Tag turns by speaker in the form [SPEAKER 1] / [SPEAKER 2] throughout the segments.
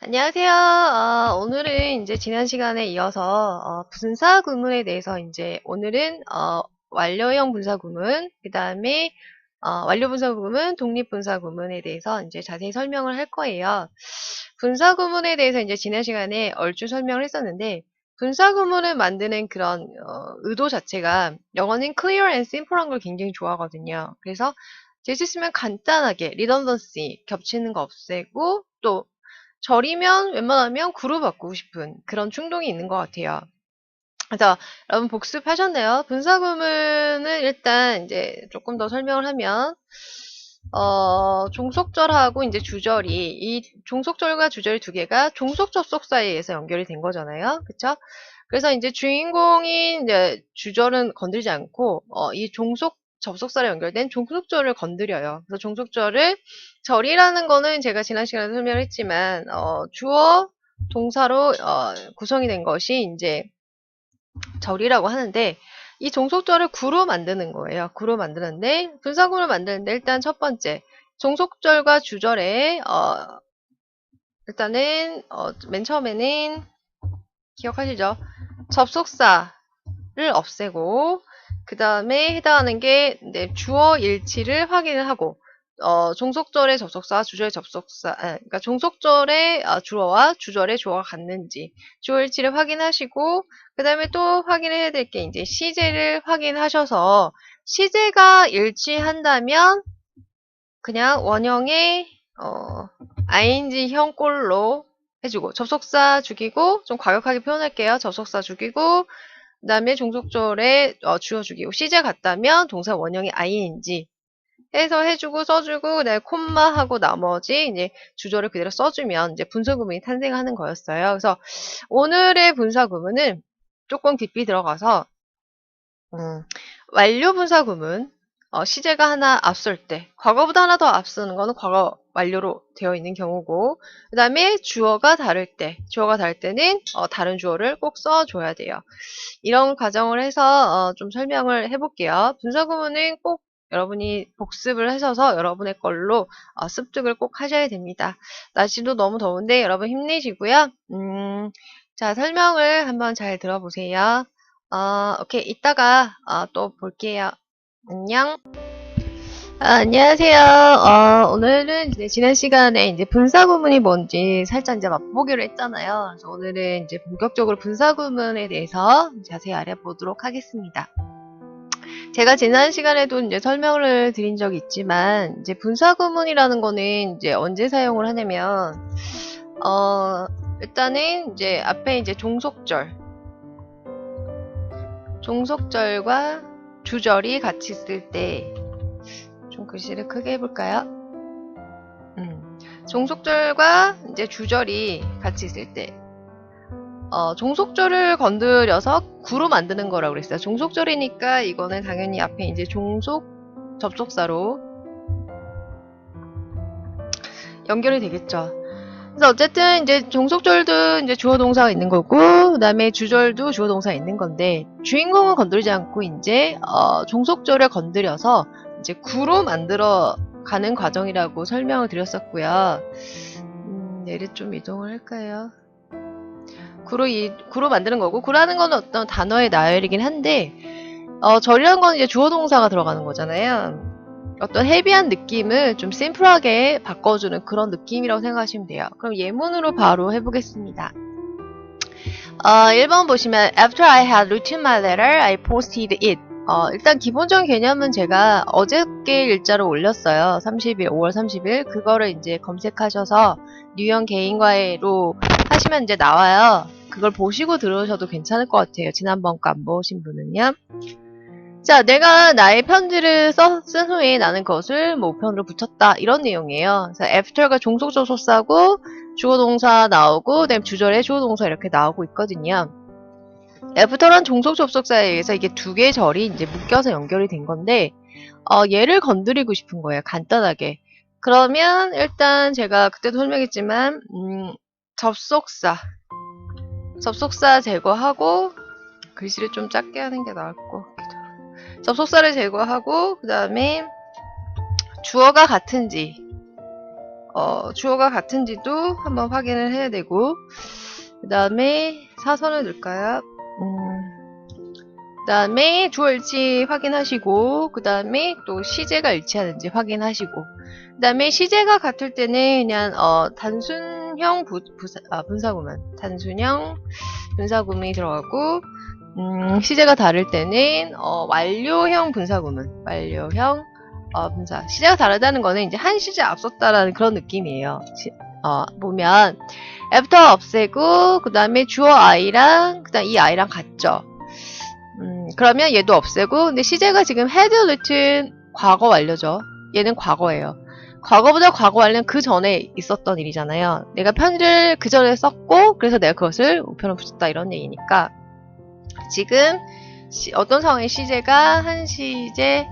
[SPEAKER 1] 안녕하세요. 어, 오늘은 이제 지난 시간에 이어서 어, 분사 구문에 대해서 이제 오늘은 어, 완료형 분사 구문, 그 다음에 어, 완료 분사 구문, 독립 분사 구문에 대해서 이제 자세히 설명을 할 거예요. 분사 구문에 대해서 이제 지난 시간에 얼추 설명을 했었는데 분사 구문을 만드는 그런 어, 의도 자체가 영어는 clear and simple한 걸 굉장히 좋아하거든요. 그래서 제수 쓰면 간단하게 redundancy 겹치는 거 없애고 또 절이면 웬만하면 구로 바꾸고 싶은 그런 충동이 있는 것 같아요. 그래서 여러분 복습하셨나요? 분사구문은 일단 이제 조금 더 설명을 하면 어, 종속절하고 이제 주절이 이 종속절과 주절 두 개가 종속 접속사에 의해서 연결이 된 거잖아요. 그쵸? 그래서 이제 주인공인 이제 주절은 건들지 않고 어, 이 종속 접속사로 연결된 종속절을 건드려요. 그래서 종속절을 절이라는 거는 제가 지난 시간에 설명을 했지만 어, 주어 동사로 어, 구성이 된 것이 이제 절이라고 하는데 이 종속절을 구로 만드는 거예요. 구로 만드는데 분사구를 만드는데 일단 첫 번째 종속절과 주절에 어, 일단은 어, 맨 처음에는 기억하시죠? 접속사를 없애고 그 다음에 해당하는 게 네, 주어 일치를 확인을 하고 어, 종속절의 접속사, 주절의 접속사, 아, 그러니까 종속절의 아, 주어와 주절의 주어가 같는지 주어 일치를 확인하시고 그 다음에 또 확인해야 될 게 이제 시제를 확인하셔서 시제가 일치한다면 그냥 원형의 어, ing형 꼴로 해주고 접속사 죽이고 좀 과격하게 표현할게요. 접속사 죽이고 그 다음에 종속절에 어, 주어 죽이고 시제 같다면 동사 원형이 ing 해서 해주고 써주고 그다음에 콤마 하고 나머지 이제 주절을 그대로 써주면 이제 분사 구문이 탄생하는 거였어요. 그래서 오늘의 분사 구문은 조금 깊이 들어가서 음, 완료 분사 구문 어, 시제가 하나 앞설 때 과거보다 하나 더 앞서는 거는 과거 완료로 되어 있는 경우고 그 다음에 주어가 다를 때 주어가 다를 때는 어, 다른 주어를 꼭 써줘야 돼요. 이런 과정을 해서 어, 좀 설명을 해볼게요. 분사 구문은 꼭 여러분이 복습을 하셔서 여러분의 걸로 어, 습득을 꼭 하셔야 됩니다. 날씨도 너무 더운데 여러분 힘내시고요. 음, 자 설명을 한번 잘 들어보세요. 어, 오케이 이따가 어, 또 볼게요. 안녕. 아, 안녕하세요. 어, 오늘은 이제 지난 시간에 이제 분사 구문이 뭔지 살짝 이제 맛보기로 했잖아요. 그래서 오늘은 이제 본격적으로 분사 구문에 대해서 자세히 알아보도록 하겠습니다. 제가 지난 시간에도 이제 설명을 드린 적이 있지만 이제 분사 구문이라는 거는 이제 언제 사용을 하냐면 어, 일단은 이제 앞에 이제 종속절 종속절과 주절이 같이 있을 때 좀 글씨를 크게 해볼까요? 음, 종속절과 이제 주절이 같이 있을 때 어, 종속절을 건드려서 구로 만드는 거라고 그랬어요. 종속절이니까 이거는 당연히 앞에 이제 종속 접속사로 연결이 되겠죠. 그래서 어쨌든 이제 종속절도 이제 주어 동사가 있는 거고 그다음에 주절도 주어 동사가 있는 건데 주인공은 건드리지 않고 이제 어, 종속절을 건드려서 이제 구로 만들어 가는 과정이라고 설명을 드렸었고요. 음, 얘를 좀 이동을 할까요? 구로 이 구로 만드는 거고 구라는 건 어떤 단어의 나열이긴 한데 어, 절이라는 건 이제 주어 동사가 들어가는 거잖아요. 어떤 헤비한 느낌을 좀 심플하게 바꿔주는 그런 느낌이라고 생각하시면 돼요. 그럼 예문으로 바로 해보겠습니다. 어, 1번 보시면 After I had written my letter, I posted it. 어, 일단 기본적인 개념은 제가 어저께 일자로 올렸어요. 30일, 5월 30일. 그거를 이제 검색하셔서 뉴형 개인과외로 하시면 이제 나와요. 그걸 보시고 들으셔도 괜찮을 것 같아요. 지난번 거 안 보신 분은요. 자, 내가 나의 편지를 써, 쓴 후에 나는 그것을 뭐 우편으로 붙였다. 이런 내용이에요. 그래서 after가 종속조소사고 주어동사 나오고 그다음 주절에 주어동사 이렇게 나오고 있거든요. After란 종속 접속사에 의해서 이게 두 개의 절이 이제 묶여서 연결이 된 건데 어, 얘를 건드리고 싶은 거예요. 간단하게. 그러면 일단 제가 그때도 설명했지만 음, 접속사 접속사 제거하고 글씨를 좀 작게 하는 게 나을 것 같기도 하고 접속사를 제거하고 그 다음에 주어가 같은지 어, 주어가 같은지도 한번 확인을 해야 되고 그 다음에 사선을 넣을까요? 음, 그 다음에 주어 일치 확인하시고 그 다음에 또 시제가 일치하는지 확인하시고 그 다음에 시제가 같을 때는 그냥 어, 단순형 부, 부사, 아, 분사구문 단순형 분사구문이 들어가고 음, 시제가 다를 때는 어, 완료형 분사구문. 완료형 어, 분사. 시제가 다르다는 거는 이제 한 시제 앞섰다라는 그런 느낌이에요. 시, 어, 보면. 애부터 없애고 그 다음에 주어 i랑 그 다음 이 i랑 같죠? 음, 그러면 얘도 없애고 근데 시제가 지금 had written 과거 완료죠. 얘는 과거예요. 과거보다 과거 완료는 그 전에 있었던 일이잖아요. 내가 편지를 그 전에 썼고 그래서 내가 그것을 우편을 붙였다 이런 얘기니까. 지금 시, 어떤 상황의 시제가 한 시제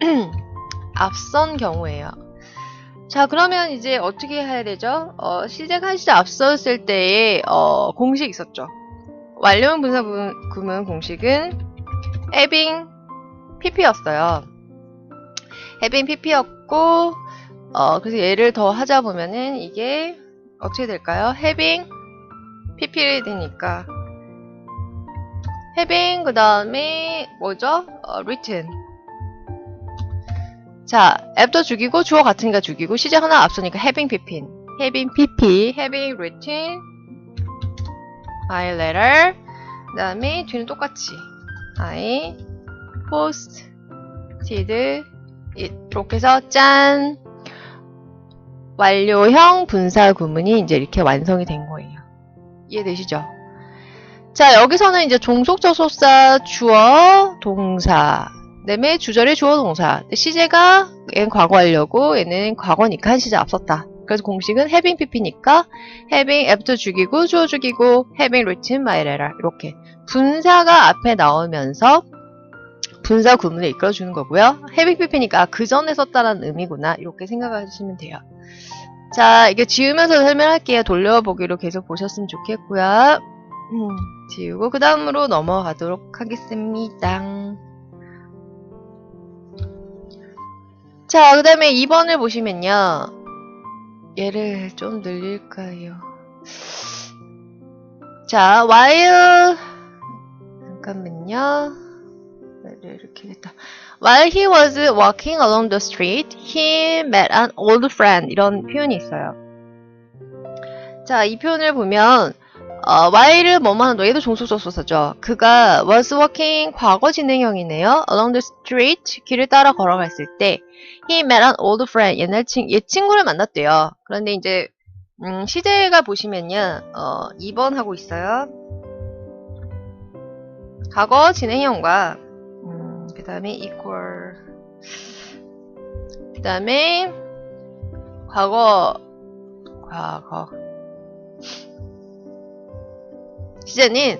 [SPEAKER 1] 앞선 경우예요. 자 그러면 이제 어떻게 해야 되죠? 어, 시제가 한 시제 앞섰을 때에 어, 공식 있었죠. 완료형 분사 구문 공식은 having pp였어요. having pp였고 어, 그래서 예를 더 하자 보면은 이게 어떻게 될까요? having pp를 되니까 having 그 다음에 뭐죠? 어, written 자, 앱도 죽이고 주어 같으니까 죽이고 시제 하나 앞서니까 having pp having pp having written I letter 그 다음에 뒤는 똑같이 I posted it 이렇게 해서 짠 완료형 분사 구문이 이제 이렇게 완성이 된 거예요. 이해되시죠? 자 여기서는 이제 종속접속사 주어 동사 그다음에 주절의 주어 동사 시제가 얘는 과거 하려고 얘는 과거니까 한 시제 앞섰다. 그래서 공식은 having pp니까 having after 죽이고 주어 죽이고 having written my letter 이렇게 분사가 앞에 나오면서 분사 구문을 이끌어주는 거고요. having pp니까 그 전에 썼다라는 의미구나 이렇게 생각하시면 돼요. 자 이게 지우면서 설명할게요. 돌려보기로 계속 보셨으면 좋겠고요. 음, 지우고 그 다음으로 넘어가도록 하겠습니다. 자, 그 다음에 2번을 보시면요. 얘를 좀 늘릴까요? 자, while 잠깐만요. 이렇게 했다. While he was walking along the street, he met an old friend. 이런 표현이 있어요. 자, 이 표현을 보면 어, while을 거 얘도 종속접속사죠. 그가 was walking 과거 진행형이네요. along the street 길을 따라 걸어갔을 때 he met an old friend 옛날 친, 옛 친구를 만났대요. 그런데 이제 음, 시제가 보시면요. 어, 2번 하고 있어요. 과거 진행형과 음, 그 다음에 equal 그 다음에 과거 과거 시제는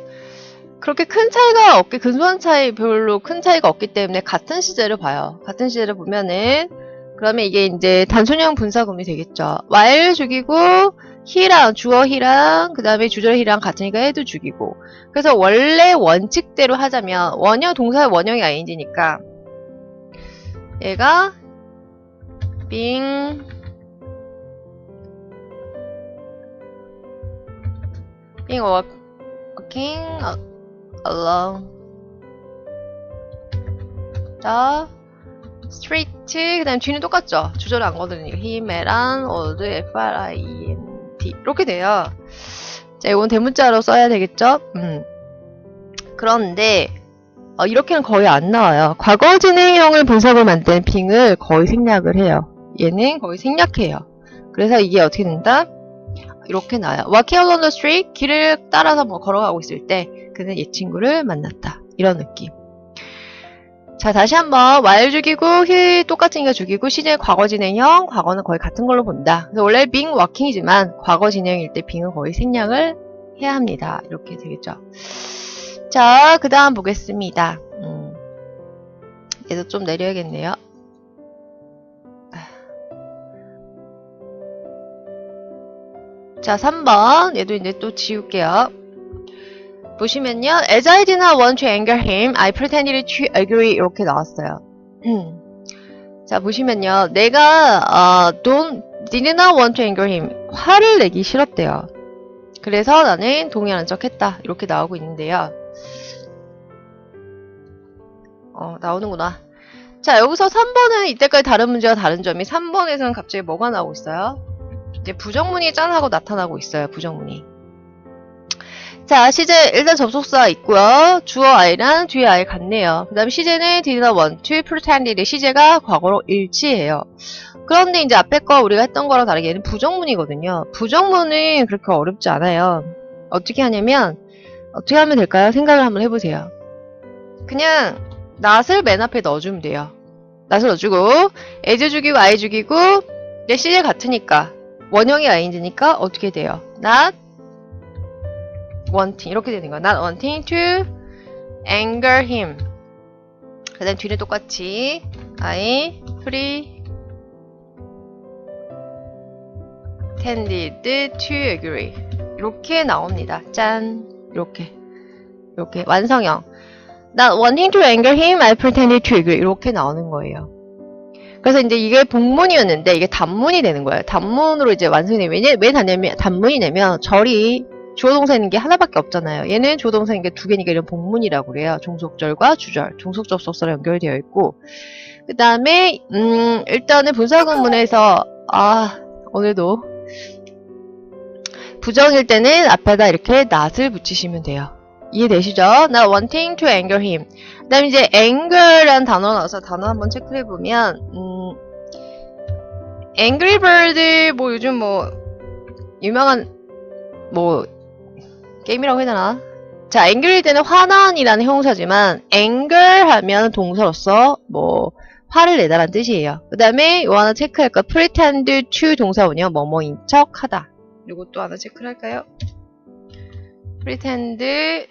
[SPEAKER 1] 그렇게 큰 차이가 없게 근소한 차이 별로 큰 차이가 없기 때문에 같은 시제를 봐요. 같은 시제를 보면은 그러면 이게 이제 단순형 분사구문이 되겠죠. while 죽이고 he랑 주어 he랑 그 다음에 주절 he랑 같으니까 해도 죽이고 그래서 원래 원칙대로 하자면 원형 동사의 원형이 ing니까 얘가 being being walking along the street. 그 다음 뒤는 똑같죠? 주절을 안 거드리니까 he met an old f-r-i-e-n-t 이렇게 돼요. 자 이건 대문자로 써야 되겠죠? 음. 그런데 어, 이렇게는 거의 안 나와요. 과거 진행형을 분석을 만든 빙을 거의 생략을 해요. 얘는 거의 생략해요. 그래서 이게 어떻게 된다 이렇게 나와요. Walking along the street, 길을 따라서 뭐 걸어가고 있을 때 그는 옛 친구를 만났다. 이런 느낌. 자, 다시 한번 while 죽이고 he 똑같은 게 죽이고 시제 과거 진행형, 과거는 거의 같은 걸로 본다. 그래서 원래 being walking이지만 과거 진행일 때 being은 거의 생략을 해야 합니다. 이렇게 되겠죠. 자, 그 다음 보겠습니다. 음, 얘도 좀 내려야겠네요. 자, 3번. 얘도 이제 또 지울게요. 보시면요. As I did not want to anger him, I pretended to agree. 이렇게 나왔어요. 자, 보시면요. 내가, 어, don't, did not want to anger him. 화를 내기 싫었대요. 그래서 나는 동의하는 척 했다. 이렇게 나오고 있는데요. 어, 나오는구나. 자, 여기서 3번은 이때까지 다른 문제와 다른 점이 3번에서는 갑자기 뭐가 나오고 있어요? 이제 부정문이 짠 하고 나타나고 있어요. 부정문이. 자, 시제 일단 접속사 있고요. 주어 I랑 뒤에 I 같네요. 그 다음 시제는 did not want to pretended 시제가 과거로 일치해요. 그런데 이제 앞에 거 우리가 했던 거랑 다르게 얘는 부정문이거든요. 부정문은 그렇게 어렵지 않아요. 어떻게 하냐면 어떻게 하면 될까요? 생각을 한번 해보세요. 그냥 낫을 맨 앞에 넣어주면 돼요. 낫을 넣어주고 as 죽이고 I 죽이고 내 시제 같으니까 원형이 ing니까 어떻게 돼요? not wanting 이렇게 되는 거야. not wanting to anger him. 그 다음 뒤는 똑같이 I pretended to agree 이렇게 나옵니다. 짠 이렇게 이렇게 완성형 not wanting to anger him, I pretended to agree 이렇게 나오는 거예요. 그래서 이제 이게 복문이었는데 이게 단문이 되는 거예요. 단문으로 이제 완성이 되면 왜, 왜 단냐면 단문이 되면 절이 주어 동사 있는 게 하나밖에 없잖아요. 얘는 주어 동사 있는 게두 개니까 이런 복문이라고 그래요. 종속절과 주절, 종속 접속사로 연결되어 있고 그 다음에 음, 일단은 분사구문에서 아 오늘도 부정일 때는 앞에다 이렇게 not을 붙이시면 돼요. 이해되시죠? not wanting to anger him. 그 다음에 이제 anger라는 단어가 나와서 단어 한번 체크해 보면 음, angry bird 뭐 요즘 뭐 유명한 뭐 게임이라고 해야 되나? 자, angry일 때는 화난이라는 형사지만 anger 하면 동사로서 뭐 화를 내다라는 뜻이에요. 그 다음에 요 하나 체크할 거 pretend to 동사원이요. 뭐뭐인 척하다. 요것도 하나 체크를 할까요? Pretend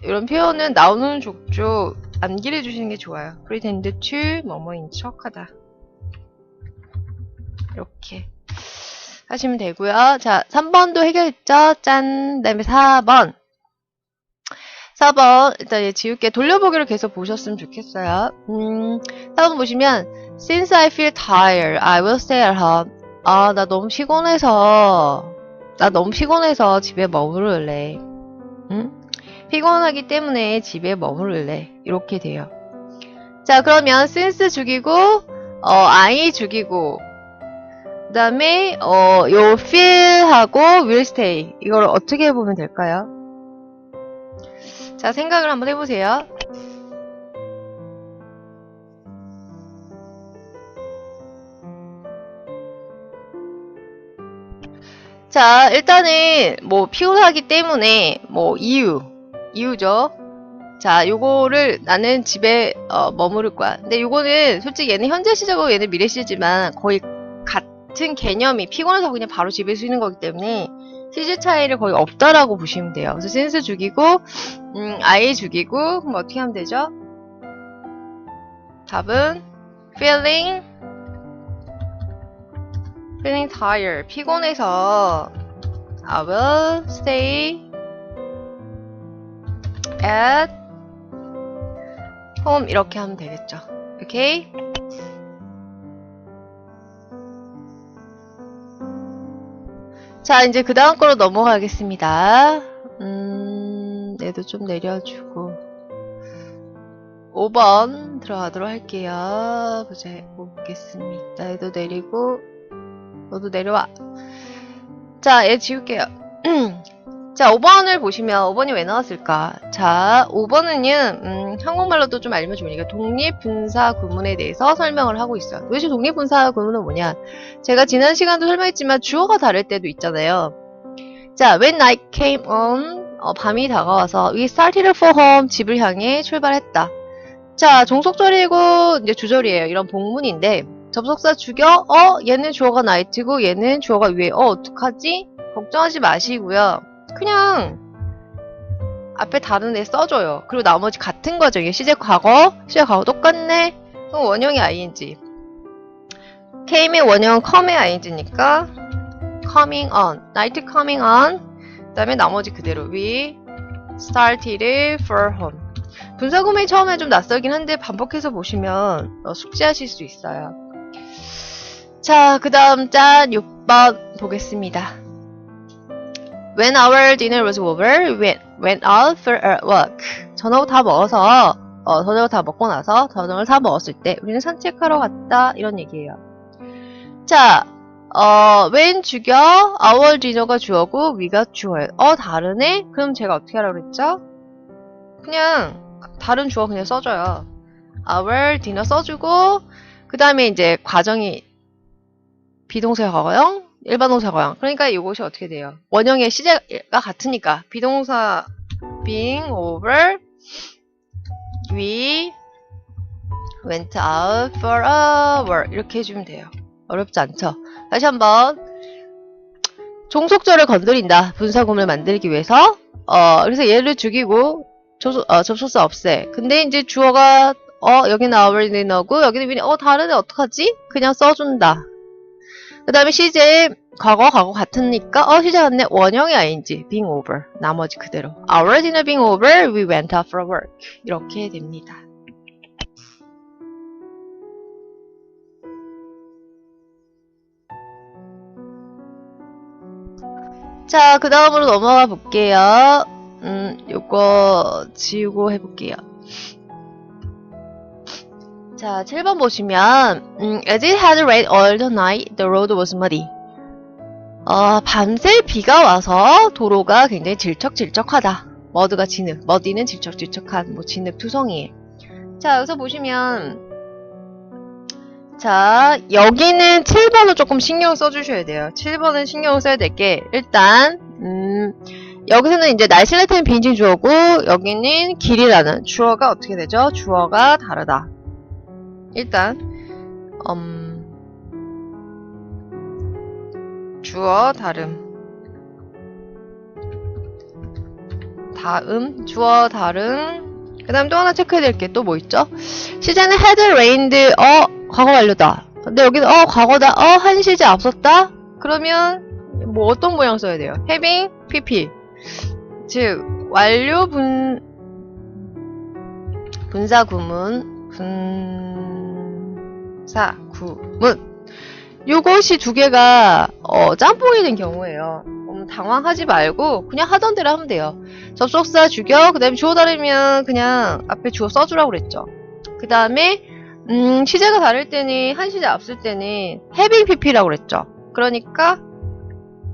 [SPEAKER 1] 이런 표현은 나오는 족족 암기를 해주시는 게 좋아요. pretend to 뭐뭐인 척하다. 이렇게 하시면 되고요. 자, 3번도 해결했죠? 짠. 그 다음에 4번. 4번 일단 얘 지울게 돌려보기를 계속 보셨으면 좋겠어요. 음, 4번 보시면 Since I feel tired, I will stay at home. 아, 나 너무 피곤해서 나 너무 피곤해서 집에 머무를래. 응? 피곤하기 때문에 집에 머무를래. 이렇게 돼요. 자, 그러면 since 죽이고 어, I 죽이고 그 다음에 어, 요 feel하고 will stay 이걸 어떻게 해보면 될까요? 자, 생각을 한번 해보세요. 자, 일단은 뭐 피곤하기 때문에 뭐 이유, 이유죠. 자, 요거를 나는 집에 어, 머무를 거야. 근데 요거는 솔직히 얘는 현재 시제고 얘는 미래 시제지만 거의 같은 개념이 피곤해서 그냥 바로 집에 쉬는 거기 때문에 시제 차이를 거의 없다라고 보시면 돼요. 그래서 센스 죽이고, 음, 아이 죽이고, 그럼 어떻게 하면 되죠? 답은 feeling feeling tired. 피곤해서 I will stay at home 이렇게 하면 되겠죠. 오케이? 자, 이제 그 다음 거로 넘어가겠습니다. 음, 얘도 좀 내려주고. 5번 들어가도록 할게요. 보자, 보겠습니다. 얘도 내리고, 너도 내려와. 자, 얘 지울게요. 자, 5번을 보시면 5번이 왜 나왔을까? 자, 5번은요, 음, 한국말로도 좀 알면 좋으니까 독립분사 구문에 대해서 설명을 하고 있어요. 도대체 독립분사 구문은 뭐냐? 제가 지난 시간도 설명했지만 주어가 다를 때도 있잖아요. 자, when night came on, 어, 밤이 다가와서 we started for home, 집을 향해 출발했다. 자, 종속절이고 이제 주절이에요. 이런 복문인데 접속사 죽여? 어? 얘는 주어가 night고 얘는 주어가 위에. 어, 어떡하지? 걱정하지 마시고요. 그냥 앞에 다른 애 써줘요. 그리고 나머지 같은 거죠. 이게 시제 과거, 시제 과거 똑같네. 그럼 원형이 ing. came의 원형 come의 ing니까 coming on, night coming on. 그 다음에 나머지 그대로 we started for home. 분사 구문이 처음에 좀 낯설긴 한데 반복해서 보시면 어, 숙지하실 수 있어요. 자, 그 다음 짠 6번 보겠습니다. When our dinner was over, we went, went out for a walk. 저녁 다 먹어서, 어, 저녁 다 먹고 나서 저녁을 다 먹었을 때 우리는 산책하러 갔다. 이런 얘기예요. 자, 어, when 죽여, our dinner가 주어고, we가 주어예요. 어, 다르네? 그럼 제가 어떻게 하라고 그랬죠? 그냥, 다른 주어 그냥 써줘요. our dinner 써주고, 그 다음에 이제 과정이 비동사 과거형, 일반 동사 과거형. 그러니까 이것이 어떻게 돼요? 원형의 시제가 같으니까 비동사 being over we went out for a walk 이렇게 해주면 돼요. 어렵지 않죠? 다시 한번 종속절을 건드린다. 분사구문을 만들기 위해서 어 그래서 얘를 죽이고 조, 어, 접속사 없애. 근데 이제 주어가 어 여기는 our dinner고 여기는 we 어 다르네 어떡하지? 그냥 써준다. 그 다음에 시제 과거 과거 같으니까 어 시제 같네 원형이 ing being over 나머지 그대로 our dinner being over we went out for work 이렇게 됩니다. 자, 그 다음으로 넘어가 볼게요. 음, 요거 지우고 해볼게요. 자, 7번 보시면, 음, as it had rained all the night, the road was muddy. 어, 밤새 비가 와서 도로가 굉장히 질척질척하다. 머드가 진흙, 머디는 질척질척한, 뭐, 진흙 투성이에요. 자, 여기서 보시면, 자, 여기는 7번을 조금 신경 써주셔야 돼요. 7번은 신경 써야 될 게, 일단, 음, 여기서는 이제 날씨를 나타내는 빈진 주어고, 여기는 길이라는 주어가 어떻게 되죠? 주어가 다르다. 일단, 음, 주어 다름. 다음, 주어 다름. 그 다음 또 하나 체크해야 될게또 뭐 있죠? 시제는 had rained, 어, 과거 완료다. 근데 여기는 어, 과거다. 어, 한 시제 앞섰다? 그러면 뭐 어떤 모양 써야 돼요? having, pp. 즉, 완료 분, 분사 구문, 분 사 구 문. 요것이 두 개가 어, 짬뽕이 된 경우예요. 음, 당황하지 말고 그냥 하던 대로 하면 돼요. 접속사 죽여, 그 다음에 주어 다르면 그냥 앞에 주어 써주라고 그랬죠. 그 다음에 음, 시제가 다를 때는 한 시제 앞설 때는 having pp라고 그랬죠. 그러니까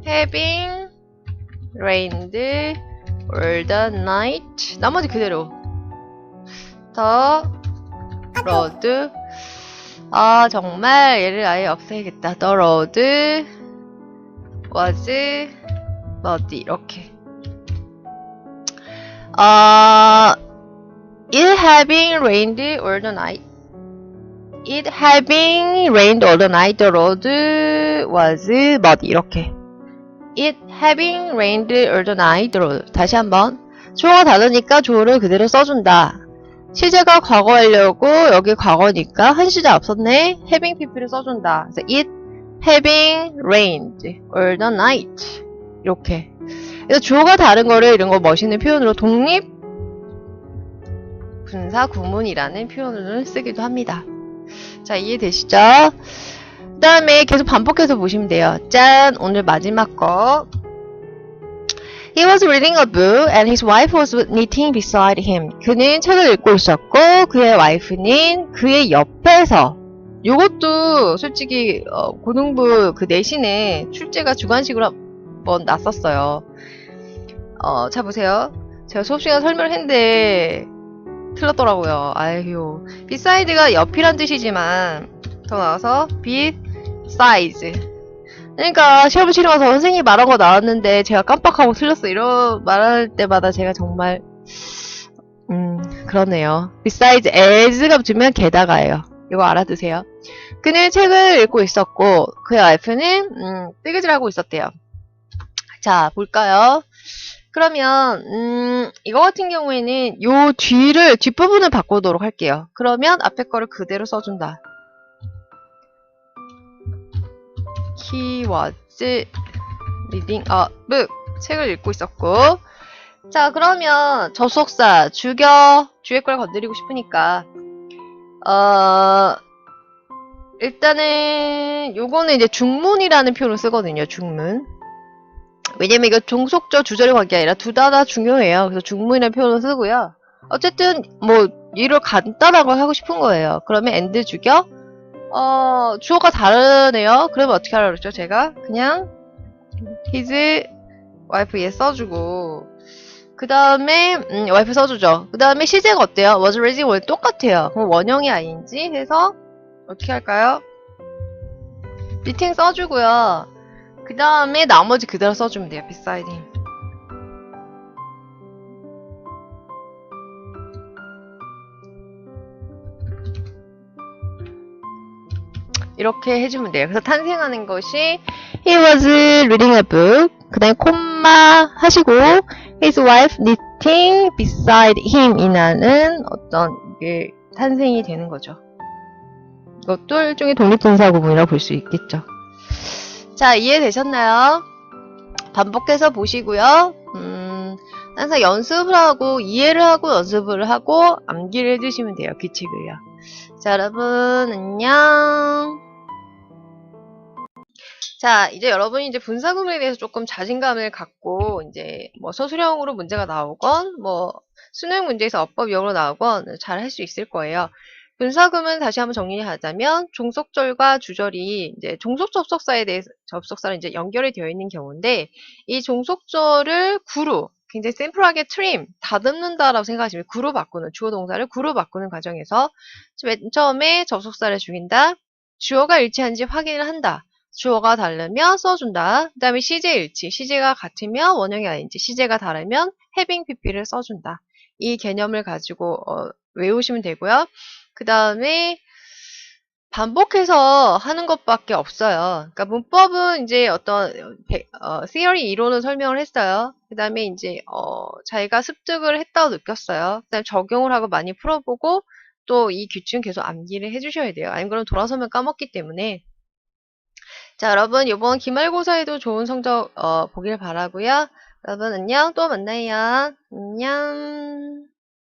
[SPEAKER 1] having rained all the night 나머지 그대로 the road 아 정말 얘를 아예 없애야겠다. Road was muddy 이렇게 아 it having rained all the night It having rained all the night, the road was muddy. 이렇게. It having rained all the night, the road. 다시 한번. 주어가 다르니까 주어를 그대로 써준다. 시제가 과거 하려고 여기 과거니까 한 시제 앞섰네. having pp를 써준다. 그래서 it having rained all the night. 이렇게. 그래서 주어가 다른 거를 이런 거 멋있는 표현으로 독립 분사 구문이라는 표현을 쓰기도 합니다. 자, 이해되시죠? 그 다음에 계속 반복해서 보시면 돼요. 짠! 오늘 마지막 거. He was reading a book and his wife was knitting beside him. 그는 책을 읽고 있었고 그의 와이프는 그의 옆에서 요것도 솔직히 어, 고등부 그 내신에 출제가 주관식으로 한 번 났었어요. 어, 자 보세요. 제가 수업 시간 설명을 했는데 틀렸더라고요. 아휴. beside가 옆이란 뜻이지만 더 나와서 besides. 그러니까 시험 치러 가서 선생님이 말한 거 나왔는데 제가 깜빡하고 틀렸어. 이런 말할 때마다 제가 정말 음 그러네요. besides as가 붙으면 게다가예요. 이거 알아두세요. 그는 책을 읽고 있었고 그의 와이프는 음, 뜨개질하고 있었대요. 자 볼까요? 그러면 음, 이거 같은 경우에는 요 뒤를 뒷부분을 바꾸도록 할게요. 그러면 앞에 거를 그대로 써준다. He was reading a book. 책을 읽고 있었고. 자, 그러면 접속사 죽여 주의 걸 건드리고 싶으니까 어 일단은 요거는 이제 중문이라는 표현을 쓰거든요. 중문. 왜냐면 이거 종속절 주절의 관계 아니라 둘 다 다 중요해요. 그래서 중문이라는 표현을 쓰고요. 어쨌든 뭐 이를 간단하고 하고 싶은 거예요. 그러면 엔드 죽여. 어 주어가 다르네요. 그러면 어떻게 하라 그랬죠? 제가 그냥 his wife에 써주고 그 다음에 음, 와이프 써주죠. 그 다음에 시제가 어때요? was raising 원 똑같아요. 그럼 원형이 아닌지 해서 어떻게 할까요? 미팅 써주고요. 그 다음에 나머지 그대로 써주면 돼요. beside him. 이렇게 해주면 돼요. 그래서 탄생하는 것이 He was reading a book. 그 다음에 콤마 하시고 His wife knitting beside him 이라는 어떤 이게 탄생이 되는 거죠. 이것도 일종의 독립분사 구문이라고 볼 수 있겠죠. 자, 이해되셨나요? 반복해서 보시고요. 음, 항상 연습을 하고, 이해를 하고, 연습을 하고, 암기를 해주시면 돼요. 규칙을요. 자, 여러분, 안녕. 자, 이제 여러분이 이제 분사구문에 대해서 조금 자신감을 갖고, 이제 뭐 서술형으로 문제가 나오건, 뭐 수능 문제에서 어법 용어로 나오건 잘 할 수 있을 거예요. 분사구문 다시 한번 정리하자면 종속절과 주절이 이제 종속 접속사에 대해서 접속사로 이제 연결이 되어 있는 경우인데 이 종속절을 구로 굉장히 샘플하게 트림 다듬는다라고 생각하시면 구로 바꾸는 주어 동사를 구로 바꾸는 과정에서 맨 처음에 접속사를 죽인다 주어가 일치한지 확인을 한다 주어가 다르면 써준다 그 다음에 시제 일치 시제가 같으면 원형이 아닌지 시제가 다르면 having pp를 써준다 이 개념을 가지고 어, 외우시면 되고요. 그 다음에 반복해서 하는 것밖에 없어요. 그러니까 문법은 이제 어떤 어, theory 이론을 설명을 했어요. 그 다음에 이제 어, 자기가 습득을 했다고 느꼈어요. 그 다음에 적용을 하고 많이 풀어보고 또 이 규칙은 계속 암기를 해주셔야 돼요. 아니면 그럼 돌아서면 까먹기 때문에 자 여러분 이번 기말고사에도 좋은 성적 어, 보길 바라고요. 여러분 안녕 또 만나요. 안녕